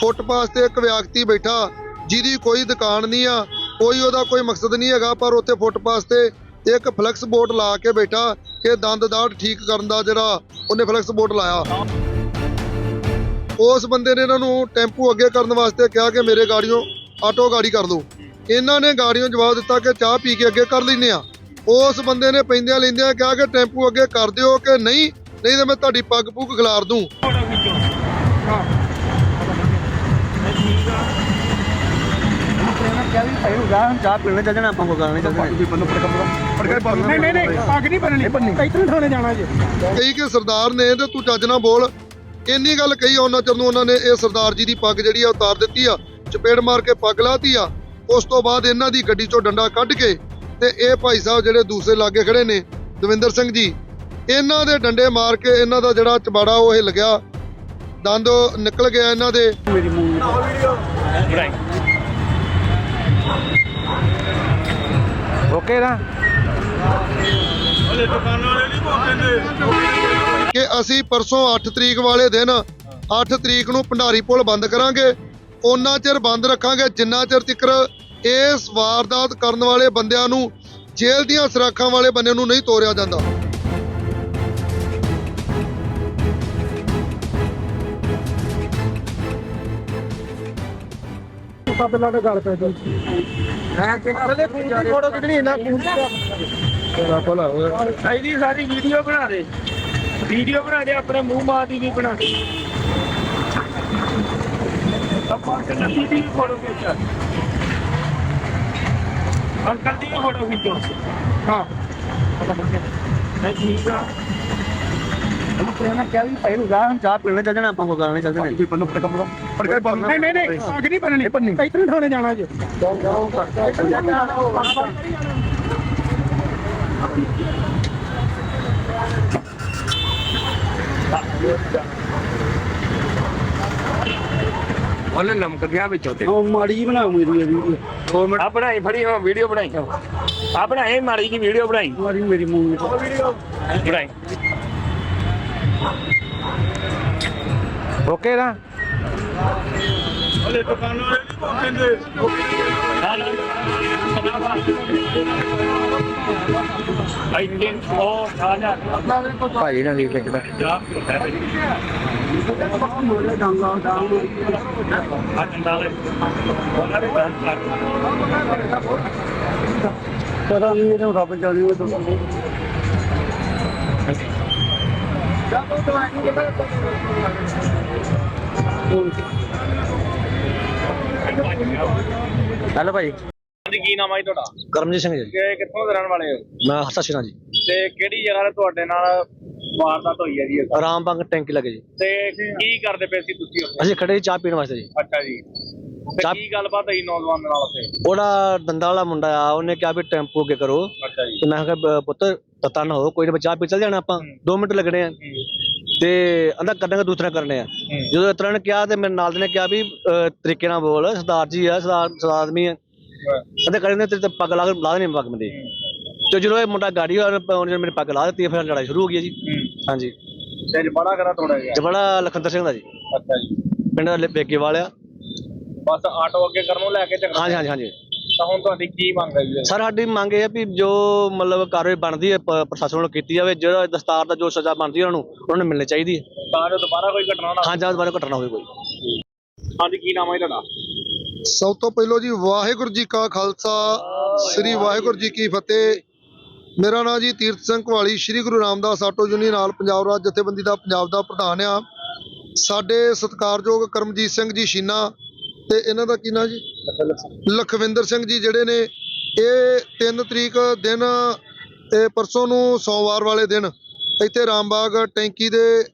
Footpath ਤੇ ਇੱਕ ਵਿਅਕਤੀ ਬੈਠਾ, ਜਿਹਦੀ ਕੋਈ ਦੁਕਾਨ ਨਹੀਂ ਆ, ਕੋਈ ਉਹਦਾ ਕੋਈ ਮਕਸਦ ਨਹੀਂ ਹੈਗਾ, ਪਰ ਉੱਥੇ ਫੁੱਟਪਾਥ ਤੇ ਇੱਕ ਫਲੈਕਸ ਬੋਰਡ ਲਾ ਕੇ ਬੈਠਾ ਕਿ ਦੰਦ ਦਾੜ ਠੀਕ ਕਰਨ ਦਾ ਜਿਹੜਾ ਉਹਨੇ ਫਲੈਕਸ ਬੋਰਡ ਲਾਇਆ। ਉਸ ਬੰਦੇ ਨੇ ਇਹਨਾਂ ਨੂੰ ਟੈਂਪੂ ਅੱਗੇ ਕਰਨ ਵਾਸਤੇ ਕਿਹਾ ਕਿ ਮੇਰੇ ਗਾੜੀਆਂ ਆਟੋ ਗਾੜੀ ਕਰ ਦਿਓ ਇਹਨਾਂ ਨੇ ਗਾੜੀਆਂ ਜਵਾਬ ਦਿੱਤਾ ਕਿ ਚਾਹ ਪੀ ਕੇ ਅੱਗੇ ਕਰ ਲੈਨੇ ਆ। ਉਸ ਬੰਦੇ ਨੇ ਪੈਂਦਿਆਂ ਲੈਂਦਿਆਂ ਕਿਹਾ ਕਿ ਟੈਂਪੂ ਅੱਗੇ ਕਰ ਦਿਓ ਕਿ ਨਹੀਂ ਨਹੀਂ ਤਾਂ ਮੈਂ ਤੁਹਾਡੀ ਪੱਗ ਪੁੱਗ ਖਿਲਾਰ ਦੂੰ। ਚਾਹ ਪੀਣੇ ਚੱਲ ਜਾਣਾ ਆਪਾਂ ਕੋ ਗੱਲ ਨਹੀਂ ਚੱਲ ਨਹੀਂ ਨਹੀਂ ਨਹੀਂ ਪੱਗ ਨਹੀਂ ਬੰਨਣੀ ਕਈਤਨ ਥਾਣੇ ਜਾਣਾ ਜੀ ਕਹੀ ਕਿ ਸਰਦਾਰ ਨੇ ਤੇ ਤੂੰ ਚੱਜ ਨਾ ਬੋਲ। ਇੰਨੀ ਗੱਲ ਕਹੀ ਉਹਨਾਂ ਚਿਰ ਨੂੰ ਉਹਨਾਂ ਨੇ, ਇਹ ਸਰਦਾਰ ਜੀ ਦੀ ਪੱਗ ਜਿਹੜੀ ਆ, ਉਤਾਰ ਦਿੱਤੀ ਆ, ਚਪੇੜ ਮਾਰ ਕੇ ਪੱਗ ਲਾਤੀ ਆ। ਉਸ ਤੋਂ ਬਾਅਦ ਇਹਨਾਂ ਦੀ ਗੱਡੀ ਚੋਂ ਡੰਡਾ ਕੱਢ ਕੇ ਤੇ ਇਹ ਭਾਈ ਸਾਹਿਬ ਜਿਹੜੇ ਦੂਸਰੇ ਲਾਗੇ ਖੜੇ ਨੇ, ਦਵਿੰਦਰ ਸਿੰਘ ਜੀ, ਇਹਨਾਂ ਦੇ ਡੰਡੇ ਮਾਰ ਕੇ ਇਹਨਾਂ ਦਾ ਜਿਹੜਾ ਚਬਾੜਾ ਉਹ ਹਿੱਲ ਗਿਆ ਦੰਦ ਨਿਕਲ ਗਿਆ ਇਹਨਾਂ ਦੇ। ਓਕੇ ਨਾ? ਕਿ ਅਸੀਂ ਪਰਸੋਂ 8 ਤਰੀਕ ਵਾਲੇ ਦਿਨ 8 ਤਰੀਕ ਨੂੰ ਭੰਡਾਰੀ ਪੁਲ ਬੰਦ ਕਰਾਂਗੇ। ਉਹਨਾਂ ਚਿਰ ਬੰਦ ਰੱਖਾਂਗੇ ਜਿੰਨਾ ਚਿਰ ਤੱਕ ਇਸ ਵਾਰਦਾਤ ਕਰਨ ਵਾਲੇ ਬੰਦਿਆਂ ਨੂੰ ਜੇਲ੍ਹ ਦੀਆਂ ਸਰਾਖਾਂ ਵਾਲੇ ਬੰਦੇ ਨੂੰ ਨਹੀਂ ਤੋਰਿਆ ਜਾਂਦਾ। ਸੱਤ ਲੱਖ ਗੱਲ ਪੈ ਜੀ ਹੈ ਕਿ ਪਹਿਲੇ ਫੋਨ ਦੀ ਫੋਟੋ ਕਿਹੜੀ ਇਹਨਾਂ ਫੋਨ ਇਹਦੀ ਸਾਰੀ ਵੀਡੀਓ ਬਣਾ ਦੇ। ਵੀਡੀਓ ਬਣਾ ਦੇ ਆਪਣੇ ਮੂੰਹ ਮਾਂ ਦੀ ਵੀ ਬਣਾ ਦੇ। ਆਪਾਂ ਕਿੰਨਾ ਦੀ ਫੋਟੋ ਖਿੱਚਾ। ਅੰਕਲ ਦੀ ਫੋਟੋ ਖਿੱਚੋ। ਹਾਂ। ਨਹੀਂ ਠੀਕ ਆ। ਇਹਨਾਂ ਕਿਹਾ ਵੀ ਭਾਈ ਨੂੰ ਗਾਹ ਚਾਹ ਪੀਣੇ ਚੱਲ ਜਾਣਾ ਆਪਾਂ ਕੋ ਗੱਲ ਨਹੀਂ ਚੱਲ ਜਾਣਾ। ਨਹੀਂ ਨਹੀਂ ਨਹੀਂ ਪੱਗ ਨਹੀਂ ਬੰਨਣੀ। ਕਈਤਨ ਥਾਣੇ ਜਾਣਾ ਜੀ। ਉਹਨੇ ਨਮਕ ਗਿਆ ਵਿੱਚੋਂ ਤੇ। ਉਹ ਮਾੜੀ ਜੀ ਬਣਾਉ ਮੇਰੀ ਵੀਡੀਓ ਮਿੰਟ। ਆ ਬਣਾਈ ਫੜੀ ਹਾਂ ਵੀਡੀਓ ਬਣਾਈ। ਆ ਬਣਾਏ ਮਾੜੀ ਜੀ ਵੀਡੀਓ ਬਣਾਈ। ਮਾੜੀ ਮੇਰੀ ਮੂੰਹ ਬਣਾਈ। ਓਕੇ ਨਾ ਆਈ ਦਿਨ ਉਹ ਆ ਜਾ ਭਾਈ ਨਾਲ ਲੀਕ ਲਿਖਦਾ ਜਾ ਆ ਚੰਦਾਲੇ ਉਹਨਾਂ ਦੇ ਬੰਦ ਕਰ ਪਤਾ ਨਹੀਂ ਇਹਨੂੰ ਰੱਬ ਜਾਣੀ ਉਹ ਹੈਲੋ ਭਾਈ। ਹਾਂਜੀ ਕੀ ਨਾਮ ਹੈ ਤੁਹਾਡਾ? ਕਰਮਜੀਤ ਸਿੰਘ ਜੀ। ਕਿ ਕਿੱਥੋਂ ਦੇ ਰਹਿਣ ਵਾਲੇ ਹੋ? ਮੈਂ ਹਸਾ ਸ਼ਿਨਾ ਜੀ। ਤੇ ਕਿਹੜੀ ਜਗ੍ਹਾ ਤੇ ਤੁਹਾਡੇ ਨਾਲ ਵਾਰਦਾਤ ਹੋਈ ਹੈ ਜੀ ਇਹ? ਆਰਾਮਬਾਗ ਟੈਂਕੀ ਲੱਗੇ ਜੀ। ਤੇ ਕੀ ਕਰਦੇ ਪਏ ਸੀ ਤੁਸੀਂ ਉੱਥੇ? ਅਸੀਂ ਖੜੇ ਸੀ ਚਾਹ ਪੀਣ ਵਾਸਤੇ ਜੀ। ਅੱਛਾ ਜੀ। ਤੇ ਕੀ ਗੱਲਬਾਤ ਹੋਈ ਨੌਜਵਾਨ ਨਾਲ ਉੱਥੇ? ਉਹਦਾ ਦੰਦਾ ਵਾਲਾ ਮੁੰਡਾ ਆ ਉਹਨੇ ਕਿਹਾ ਵੀ ਟੈਂਪੂ ਅੱਗੇ ਕਰੋ। ਅੱਛਾ ਜੀ। ਤੇ ਮੈਂ ਕਿਹਾ ਬ- ਪੁੱਤ ਤਤਾ ਨਾ ਹੋ ਕੋਈ ਨਾ ਚਾਹ ਪੀ ਚੱਲ ਜਾਣਾ ਆਪਾਂ। 2 ਮਿੰਟ ਲੱਗਣੇ ਆ। ਤੇ ਅੰਦਾ ਕਰਨਾ ਦੂਸਰਾ ਕਰਨੇ ਆ। ਜਦੋਂ ਇਸ ਤਰ੍ਹਾਂ ਨੇ ਕਿਹਾ ਤੇ ਮੇਰੇ ਨਾਲ ਦੇ ਨੇ ਕਿਹਾ ਵੀ ਅਹ, ਤਰੀਕੇ ਨਾਲ ਬੋਲ ਸਰਦਾਰ ਜੀ ਆ ਸਰਦਾਰ ਸਰਦਾਰ ਆਦਮੀ ਆ। ਕਹਿੰਦੇ ਕਹਿੰਦੇ ਤੇ ਪੱਗ ਲਾ ਕੇ ਲਾ ਦੇਣੀ ਪੱਗ ਮੇਰੀ। ਤੇ ਜਦੋਂ ਇਹ ਮੁੰਡਾ ਗਾੜੀ ਵਾਲਾ ਉਹਨੇ ਮੇਰੀ ਪੱਗ ਲਾ ਦਿੱਤੀ ਫਿਰ ਲੜਾਈ ਸ਼ੁਰੂ ਹੋ ਗਈ ਜੀ। ਹਾਂਜੀ। ਤੇ ਬੜਾ ਕਰਾ ਥੋੜਾ ਜਿਹਾ ਜਬੜਾ ਲਖੰਦਰ ਸਿੰਘ ਦਾ ਜੀ। ਅੱਛਾ ਜੀ। ਪਿੰਡ ਦਾ ਬੇਗੇ ਵਾਲਿਆ ਬਸ ਆਟੋ ਅੱਗੇ ਕਰਨ ਲੈ ਕੇ ਝਗੜਾ। ਹਾਂਜੀ ਹਾਂਜੀ ਹਾਂਜੀ। ਤਾਂ ਹੁਣ ਤੁਹਾਡੀ ਕੀ ਮੰਗ ਹੈ ਜੀ? ਸਰ ਸਾਡੀ ਮੰਗ ਇਹ ਹੈ ਵੀ ਜੋ ਮਤਲਬ ਕਾਰਵਾਈ ਬਣਦੀ ਹੈ ਪ- ਪ੍ਰਸ਼ਾਸਨ ਵੱਲੋਂ ਕੀਤੀ ਜਾਵੇ ਜਿਹੜਾ ਦਸਤਾਰ ਦਾ ਜੋ ਸਜ਼ਾ ਬਣਦੀ ਹੈ ਉਹਨਾਂ ਨੂੰ ਉਹਨਾਂ ਨੂੰ ਮਿਲਣੀ ਚਾਹੀਦੀ ਹੈ। ਤਾਂ ਜੋ ਦੁਬਾਰਾ ਕੋਈ ਘਟਨਾ ਨਾ ਹਾਂ ਜਾਂ ਦੁਬਾਰਾ ਘਟਨਾ ਹੋਵੇ ਕੋਈ। ਹਾਂਜੀ ਕੀ ਨਾਮ ਹੈ ਤੁਹਾਡਾ? ਸਭ ਤੋਂ ਪਹਿਲਾਂ ਜੀ ਵਾਹਿਗੁਰੂ ਜੀ ਕਾ ਖਾਲਸਾ ਸ੍ਰੀ ਵਾਹਿਗੁਰੂ ਜੀ ਕੀ ਫਤਿਹ। ਮੇਰਾ ਨਾਮ ਜੀ ਤੀਰਥ ਸਿੰਘ ਕੁਹਾਲੀ ਸ੍ਰੀ ਗੁਰੂ ਰਾਮਦਾਸ ਆਟੋ ਯੂਨੀਅਨ ਨਾਲ ਪੰਜਾਬ ਰਾਜ ਜਥੇਬੰਦੀ ਦਾ ਪੰਜਾਬ ਦਾ ਪ੍ਰਧਾਨ ਆ। ਸਾਡੇ ਸਤਿਕਾਰਯੋਗ ਕਰਮਜੀਤ ਸਿੰਘ ਜੀ ਸ਼ੀਨਾ ਤੇ ਇਹਨਾਂ ਦਾ ਕੀ ਨਾਂ ਜੀ? ਲਖਵਿੰਦਰ ਸਿੰਘ ਜੀ ਜਿਹੜੇ ਨੇ, ਇਹ 3 ਤਰੀਕ ਦਿਨ, ਇਹ ਪਰਸੋਂ ਨੂੰ ਸੋਮਵਾਰ ਵਾਲੇ ਦਿਨ ਇੱਥੇ ਰਾਮਬਾਗ ਟੈਂਕੀ ਦੇ,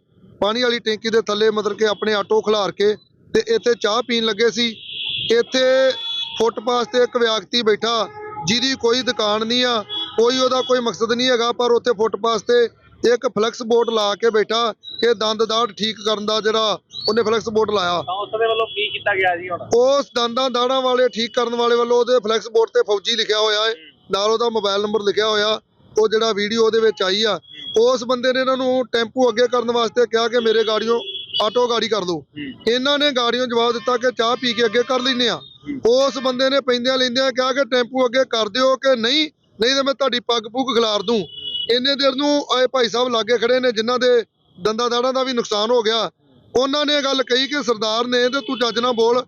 ਪਾਣੀ ਵਾਲੀ ਟੈਂਕੀ ਦੇ ਥੱਲੇ ਮਤਲਬ ਕਿ ਆਪਣੇ ਆਟੋ ਖਿਲਾਰ ਕੇ ਤੇ ਇੱਥੇ ਚਾਹ ਪੀਣ ਲੱਗੇ ਸੀ। ਇੱਥੇ ਫੁੱਟਪਾਥ ਤੇ ਇੱਕ ਵਿਅਕਤੀ ਬੈਠਾ ਜਿਹਦੀ ਕੋਈ ਦੁਕਾਨ ਨਹੀਂ ਆ, ਕੋਈ ਉਹਦਾ ਕੋਈ ਮਕਸਦ ਨਹੀਂ ਹੈਗਾ, ਪਰ ਉੱਥੇ ਫੁੱਟਪਾਥ ਤੇ ਇੱਕ ਫਲੈਕਸ ਬੋਰਡ ਲਾ ਕੇ ਬੈਠਾ ਕਿ ਦੰਦ ਦਾੜ ਠੀਕ ਕਰਨ ਦਾ ਜਿਹੜਾ ਉਹਨੇ ਫਲੈਕਸ ਬੋਰਡ ਲਾਇਆ। ਤਾਂ ਉਸ ਦੇ ਵੱਲੋਂ ਕੀ ਕੀਤਾ ਗਿਆ ਜੀ ਹੁਣ? ਉਸ ਦੰਦਾਂ ਦਾੜਾਂ ਵਾਲੇ ਠੀਕ ਕਰਨ ਵਾਲੇ ਵੱਲੋਂ ਉਹਦੇ ਫਲੈਕਸ ਬੋਰਡ ਤੇ ਫੌਜੀ ਲਿਖਿਆ ਹੋਇਆ ਹੈ। ਨਾਲ ਉਹਦਾ ਮੋਬਾਈਲ ਨੰਬਰ ਲਿਖਿਆ ਹੋਇਆ। ਉਹ ਜਿਹੜਾ ਵੀਡੀਓ ਉਹਦੇ ਵਿੱਚ ਆਈ ਆ। ਉਸ ਬੰਦੇ ਨੇ ਇਹਨਾਂ ਨੂੰ ਟੈਂਪੂ ਅੱਗੇ ਕਰਨ ਵਾਸਤੇ ਕਿਹਾ ਕਿ ਮੇਰੇ ਗਾੜੀਆਂ ਆਟੋ ਗਾੜੀ ਕਰ ਲਓ ਇਹਨਾਂ ਨੇ ਗਾੜੀਆਂ ਜਵਾਬ ਦਿੱਤਾ ਕਿ ਚਾਹ ਪੀ ਕੇ ਅੱਗੇ ਕਰ ਲੈਨੇ ਆ। ਉਸ ਬੰਦੇ ਨੇ ਪੈਂਦਿਆਂ ਲੈਂਦਿਆਂ ਕਿਹਾ ਕਿ ਟੈਂਪੂ ਅੱਗੇ ਕਰ ਦਿਓ ਕਿ ਨਹੀਂ? ਨਹੀਂ ਤੇ ਮੈਂ ਤੁਹਾਡੀ ਪੱਗ ਪੁੱਗ ਖਿਲਾਰ ਦੂੰ। ਇੰਨੇ ਦੇਰ ਨੂੰ ਆਏ ਭਾਈ ਸਾਹਿਬ ਲਾਗੇ ਖੜੇ ਨੇ, ਜਿਨ੍ਹਾਂ ਦੇ ਦੰਦਾਂ ਦਾੜਾਂ ਦਾ ਵੀ ਨੁਕਸਾਨ ਹੋ ਗਿਆ। ਉਹਨਾਂ ਨੇ ਇਹ ਗੱਲ ਕਹੀ ਕਿ ਸਰਦਾਰ ਨੇ ਤੇ ਤੂੰ ਜੱਜ ਨਾ ਬੋਲ।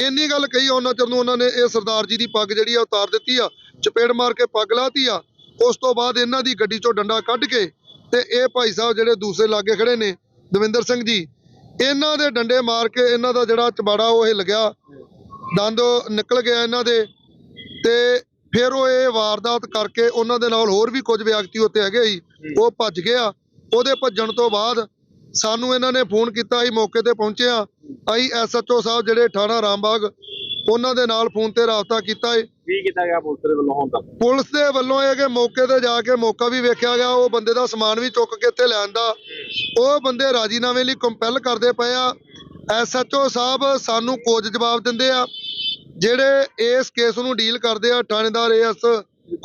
ਇੰਨੀ ਗੱਲ ਕਹੀ, ਉਹਨਾਂ ਚਿਰ ਨੂੰ ਉਹਨਾਂ ਨੇ ਇਹ ਸਰਦਾਰ ਜੀ ਦੀ ਪੱਗ ਜਿਹੜੀ ਆ, ਉਤਾਰ ਦਿੱਤੀ ਆ, ਚਪੇੜ ਮਾਰ ਕੇ ਪੱਗ ਲਾਤੀ ਆ। ਉਸ ਤੋਂ ਬਾਅਦ ਇਹਨਾਂ ਦੀ ਗੱਡੀ ਚੋਂ ਡੰਡਾ ਕੱਢ ਕੇ ਤੇ ਇਹ ਭਾਈ ਸਾਹਿਬ ਜਿਹੜੇ ਦੂਸਰੇ ਲਾਗੇ ਖੜੇ ਨੇ, ਦਵਿੰਦਰ ਸਿੰਘ ਜੀ, ਇਹਨਾਂ ਦੇ ਡੰਡੇ ਮਾਰ ਕੇ ਇਹਨਾਂ ਦਾ ਜਿਹੜਾ ਚਬਾੜਾ ਉਹ ਹਿੱਲ ਗਿਆ। ਦੰਦ ਨਿਕਲ ਗਿਆ ਇਹਨਾਂ ਦੇ ਤੇ ਫਿਰ ਉਹ ਇਹ ਵਾਰਦਾਤ ਕਰਕੇ ਉਹਨਾਂ ਦੇ ਨਾਲ ਹੋਰ ਵੀ ਕੁਝ ਵਿਅਕਤੀ ਉੱਤੇ ਹੈਗੇ ਸੀ ਉਹ ਭੱਜ ਗਿਆ। ਉਹਦੇ ਭੱਜਣ ਤੋਂ ਬਾਅਦ ਸਾਨੂੰ ਇਹਨਾਂ ਨੇ ਫੋਨ ਕੀਤਾ ਅਸੀਂ ਮੌਕੇ ਤੇ ਪਹੁੰਚੇ ਆ ਅਸੀਂ ਐਸਐਚਓ ਸਾਹਿਬ ਜਿਹੜੇ ਥਾਣਾ ਰਾਮਬਾਗ ਉਹਨਾਂ ਦੇ ਨਾਲ ਫੋਨ ਤੇ ਰਾਬਤਾ ਕੀਤਾ ਏ। ਕੀ ਕੀਤਾ ਗਿਆ ਪੁਲਿਸ ਦੇ ਵੱਲੋਂ ਹੁਣ ਤੱਕ? ਪੁਲਿਸ ਦੇ ਵੱਲੋਂ ਇਹ ਕਿ ਮੌਕੇ ਤੇ ਜਾ ਕੇ ਮੌਕਾ ਵੀ ਵੇਖਿਆ ਗਿਆ ਉਹ ਬੰਦੇ ਦਾ ਸਮਾਨ ਵੀ ਚੁੱਕ ਕੇ ਇੱਥੇ ਲੈਣ ਦਾ। ਉਹ ਬੰਦੇ ਰਾਜੀਨਾਮੇ ਲਈ ਕੰਪੈਲ ਕਰਦੇ ਪਏ ਆ। ਐਸਐਚਓ ਸਾਹਿਬ ਸਾਨੂੰ ਕੁਝ ਜਵਾਬ ਦਿੰਦੇ ਆ। ਜਿਹੜੇ ਇਸ ਕੇਸ ਨੂੰ ਡੀਲ ਕਰਦੇ ਆ ਥਾਣੇਦਾਰ ਏਐਸ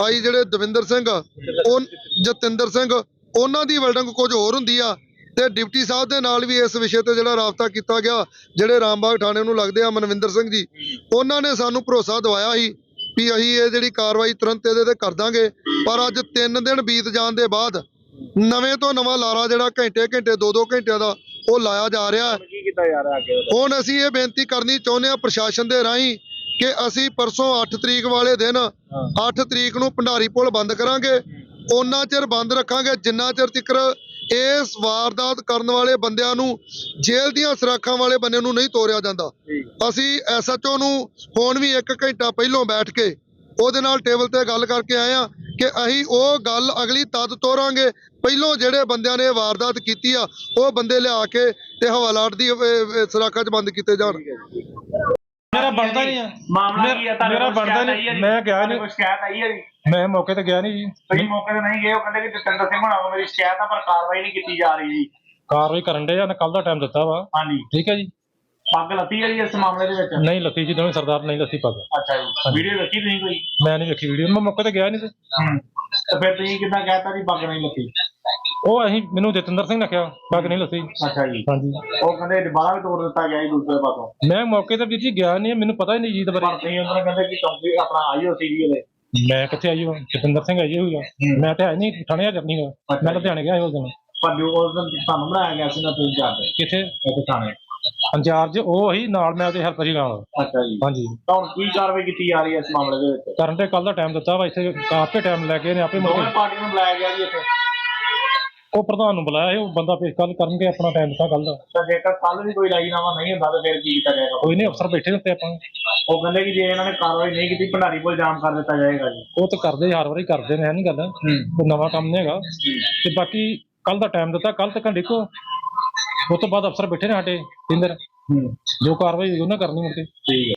ਆਈ ਜਿਹੜੇ ਦਵਿੰਦਰ ਸਿੰਘ ਉਹ ਜਤਿੰਦਰ ਸਿੰਘ ਉਹਨਾਂ ਦੀ ਵਲਡੰਗ ਕੁਝ ਹੋਰ ਹੁੰਦੀ ਆ ਤੇ ਡਿਪਟੀ ਸਾਹਿਬ ਦੇ ਨਾਲ ਵੀ ਇਸ ਵਿਸ਼ੇ ਤੇ ਜਿਹੜਾ ਰਾਬਤਾ ਕੀਤਾ ਗਿਆ ਜਿਹੜੇ ਰਾਮਬਾਗ ਥਾਣੇ ਨੂੰ ਲੱਗਦੇ ਆ ਮਨਵਿੰਦਰ ਸਿੰਘ ਜੀ ਉਹਨਾਂ ਨੇ ਸਾਨੂੰ ਭਰੋਸਾ ਦਵਾਇਆ ਸੀ ਵੀ ਅਸੀਂ ਇਹ ਜਿਹੜੀ ਕਾਰਵਾਈ ਤੁਰੰਤ ਇਹਦੇ ਤੇ ਕਰ ਦਾਂਗੇ ਪਰ ਅੱਜ 3 ਦਿਨ ਬੀਤ ਜਾਣ ਦੇ ਬਾਅਦ ਨਵੇਂ ਤੋਂ ਨਵਾਂ ਲਾਰਾ ਜਿਹੜਾ ਘੰਟੇ ਘੰਟੇ 2-2 ਘੰਟਿਆਂ ਦਾ ਉਹ ਲਾਇਆ ਜਾ ਰਿਹਾ। ਹੁਣ ਅਸੀਂ ਇਹ ਬੇਨਤੀ ਕਰਨੀ ਚਾਹੁੰਦੇ ਹਾਂ ਪ੍ਰਸ਼ਾਸਨ ਦੇ ਰਾਹੀਂ ਕਿ ਅਸੀਂ ਪਰਸੋਂ 8 ਤਰੀਕ ਵਾਲੇ ਦਿਨ 8 ਤਰੀਕ ਨੂੰ ਭੰਡਾਰੀ ਪੁਲ ਬੰਦ ਕਰਾਂਗੇ। ਉਹਨਾਂ ਚਿਰ ਬੰਦ ਰੱਖਾਂਗੇ ਜਿੰਨਾ ਚਿਰ ਤੱਕ ਇਸ ਵਾਰਦਾਤ ਕਰਨ ਵਾਲੇ ਬੰਦਿਆਂ ਨੂੰ ਜੇਲ੍ਹ ਦੀਆਂ ਸਰਾਖਾਂ ਵਾਲੇ ਬੰਦੇ ਨੂੰ ਨਹੀਂ ਤੋਰਿਆ ਜਾਂਦਾ। ਅਸੀਂ ਐਸਐਚਓ ਨੂੰ ਹੁਣ ਵੀ 1 ਘੰਟਾ ਪਹਿਲਾਂ ਬੈਠ ਕੇ ਉਹਦੇ ਨਾਲ ਟੇਬਲ ਤੇ ਗੱਲ ਕਰਕੇ ਆਏ ਆ ਕਿ ਅਸੀਂ ਉਹ ਗੱਲ ਅਗਲੀ ਤਦ ਤੋਰਾਂਗੇ। ਪਹਿਲੋਂ ਜਿਹੜੇ ਬੰਦਿਆਂ ਨੇ ਵਾਰਦਾਤ ਕੀਤੀ ਆ ਉਹ ਬੰਦੇ ਲਿਆ ਕੇ ਤੇ ਹਵਾਲਾਟ ਦੀ ਸਰਾਖਾਂ 'ਚ ਬੰਦ ਕੀਤੇ ਜਾਣ। ਮੇਰਾ ਬਣਦਾ ਨਹੀਂ ਆ। ਮਾਮਲਾ ਕੀ ਹੈ ਤੁਹਾਡੇ ਮੇਰਾ ਬਣਦਾ ਨਹੀਂ, ਜੀ? ਮੈਂ ਗਿਆ ਨਹੀਂ। ਕੋਲ ਸ਼ਿਕਾਇਤ ਆਈ ਹੈ ਜੀ? ਮੈਂ ਮੌਕੇ ਤੇ ਗਿਆ ਨਹੀਂ ਜੀ। ਤੁਸੀਂ ਮੌਕੇ ਤੇ ਨਹੀਂ ਗਏ ਉਹ ਕਹਿੰਦੇ ਕਿ ਜਤਿੰਦਰ ਸਿੰਘ ਹੋਣਾ ਮੇਰੀ ਸ਼ਿਕਾਇਤ ਆ ਪਰ ਕਾਰਵਾਈ ਨਹੀਂ ਕੀਤੀ ਜਾ ਰਹੀ ਜੀ। ਕਾਰਵਾਈ ਕਰਨ ਦੇ ਆ ਕੱਲ ਦਾ ਟਾਈਮ ਦਿੱਤਾ ਵਾ। ਹਾਂਜੀ। ਠੀਕ ਹੈ ਜੀ। ਪੱਗ ਲੱਤੀ ਹੈ ਜੀ ਇਸ ਮਾਮਲੇ ਦੇ ਵਿੱਚ? ਨਹੀਂ ਲੱਤੀ ਜੀ ਦੋਵੇਂ ਸਰਦਾਰ ਨਹੀਂ ਲੱਤੀ ਪੱਗ। ਅੱਛਾ ਜੀ। ਵੀਡੀਓ ਦੇਖੀ ਤੁਸੀਂ ਕੋਈ? ਮੈਂ ਨਹੀਂ ਵੇਖੀ ਵੀਡੀਓ ਮੈਂ ਮੌਕੇ ਤੇ ਗਿਆ ਨਹੀਂ ਸੀ। ਹੂੰ। ਤੇ ਫਿਰ ਤੁਸੀਂ ਕਿੱਦਾਂ ਕਹਿਤਾ ਜੀ ਪੱਗ ਨਹੀਂ ਲੱਤੀ? ਉਹ ਅਸੀਂ ਮੈਨੂੰ ਜਤਿੰਦਰ ਸਿੰਘ ਨੇ ਕਿਹਾ ਪੱਗ ਨਹੀਂ ਲੱਤੀ ਅੱਛਾ ਜੀ। ਹਾਂਜੀ। ਉਹ ਕਹਿੰਦੇ ਵੀ ਤੋੜ ਦਿੱਤਾ ਗਿਆ ਜੀ ਦੂਸਰੇ ਪਾਸੋਂ। ਮੈਂ ਮੌਕੇ ਤੇ ਵੀਰ ਜੀ ਗਿਆ ਨਹੀਂ ਮੈਨੂੰ ਪਤਾ ਹੀ ਨਹੀਂ ਜੀ ਇਹਦੇ ਪਰ ਬਾਰੇ ਤੁਸੀਂ ਉਹਨਾਂ ਕਹਿੰਦੇ ਕਿ ਚੌਂਕੀ ਆਪਣਾ ਆਈਓ ਸੀਗੀ ਇਹਦੇ ਮੈਂ ਕਿੱਥੇ ਆਈ ਹਾਂ ਜਤਿੰਦਰ ਸਿੰਘ ਆਈ ਹੋਊਗਾ ਮੈਂ ਤੇ ਹੈ ਨਹੀਂ ਥਾਣੇ ਨਹੀਂ ਹੋਇਆ। ਮੈਂ ਲੁਧਿਆਣੇ ਗਿਆ ਸੀ ਉਸ ਦਿਨ। ਪਰ ਜੋ ਉਸ ਦਿਨ ਤੁਹਾਨੂੰ ਬਣਾਇਆ ਗਿਆ ਸੀ ਨਾ ਤੁਸੀਂ ਜਾਂਦੇ। ਕਿੱਥੇ? ਇੱਥੇ ਥਾਣੇ। ਇੰਚਾਰਜ ਉਹ ਹੀ ਨਾਲ ਮੈਂ ਉਹਦੇ ਹੈਲਪਰ ਹੀ ਨਾਲ। ਅੱਛਾ ਜੀ। ਹਾਂਜੀ। ਤਾਂ ਹੁਣ ਕੀ ਕਾਰਵਾਈ ਕੀਤੀ ਜਾ ਰਹੀ ਹੈ ਇਸ ਮਾਮਲੇ ਦੇ ਵਿੱਚ? ਕਰਨ ਤੇ ਕੱਲ ਦਾ ਟਾਈਮ ਦਿੱਤਾ ਵਾ ਇੱਥੇ ਕਾਫੀ ਟਾਈਮ ਲੈ ਕੇ ਨੇ ਆਪੇ ਮੁੜ ਪਾਰਟੀਆਂ ਨੂੰ ਬੁਲਾਇਆ ਗਿਆ ਜੀ ਇੱਥੇ। ਉਹ ਪ੍ਰਧਾਨ ਨੂੰ ਬੁਲਾਇਆ ਉਹ ਬੰਦਾ ਪੇਸ਼ ਕੱਲ ਕਰਨਗੇ ਆਪਣਾ ਟਾਈਮ ਦਿੱਤਾ ਕੱਲ ਦਾ ਤਾਂ ਜੇਕਰ ਕੱਲ ਵੀ ਕੋਈ ਰਾਜੀਨਾਮਾ ਨਹੀਂ ਹੁੰਦਾ ਤਾਂ ਫਿਰ ਕੀ ਕੀਤਾ ਜਾਏਗਾ? ਕੋਈ ਨਹੀਂ ਅਫਸਰ ਬੈਠੇ ਹੁੰਦੇ ਆਪਾਂ। ਉਹ ਕਹਿੰਦੇ ਕਿ ਜੇ ਇਹਨਾਂ ਨੇ ਕਾਰਵਾਈ ਨਹੀਂ ਕੀਤੀ ਭੰਡਾਰੀ ਕੋਲ ਜਾਮ ਕਰ ਦਿੱਤਾ ਜਾਏਗਾ ਜੀ। ਉਹ ਤਾਂ ਕਰਦੇ ਹਰ ਵਾਰੀ ਕਰਦੇ ਨੇ ਹੈ ਨਹੀਂ ਗੱਲ। ਕੋਈ ਨਵਾਂ ਕੰਮ ਨਹੀਂ ਹੈਗਾ। ਤੇ ਬਾਕੀ ਕੱਲ ਦਾ ਟਾਈਮ ਦਿੱਤਾ ਕੱਲ ਤੱਕ ਦੇਖੋ। ਉਸ ਤੋਂ ਬਾਅਦ ਅਫਸਰ ਬੈਠੇ ਨੇ ਸਾਡੇ ਹੂੰ। ਜੋ ਕਾਰਵਾਈ ਹੋਈ ਉਹਨਾਂ ਕਰਨੀ ਮੁੜ ਕੇ ਠੀਕ ਹੈ।